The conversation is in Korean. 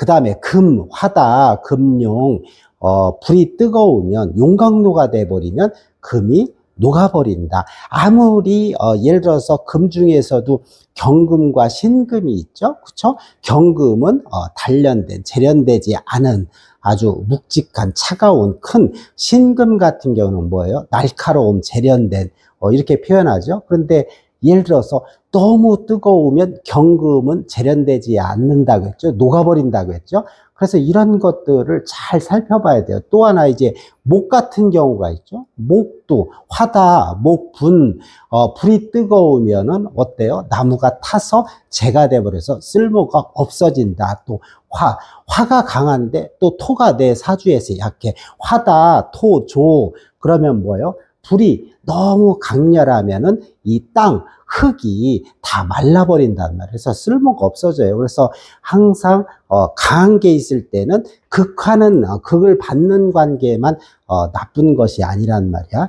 그 다음에 금, 화다, 금용, 어, 불이 뜨거우면 용광로가 돼버리면 금이 녹아버린다. 아무리 어, 예를 들어서 금 중에서도 경금과 신금이 있죠. 그렇죠? 경금은 어, 단련된 재련되지 않은 아주 묵직한 차가운 큰 신금 같은 경우는 뭐예요? 날카로움 재련된 어, 이렇게 표현하죠. 그런데 예를 들어서 너무 뜨거우면 경금은 재련되지 않는다고 했죠. 녹아버린다고 했죠. 그래서 이런 것들을 잘 살펴봐야 돼요. 또 하나 이제 목 같은 경우가 있죠. 목도 화다, 목분, 어, 불이 뜨거우면은 어때요? 나무가 타서 재가 돼버려서 쓸모가 없어진다. 또 화, 화가 강한데 또 토가 내 사주에서 약해. 화다, 토, 조. 그러면 뭐예요? 불이 너무 강렬하면은 이 땅, 흙이 다 말라버린단 말이에요. 그래서 쓸모가 없어져요. 그래서 항상 어, 강한 게 있을 때는 극화는 어, 극을 받는 관계만 어, 나쁜 것이 아니란 말이야.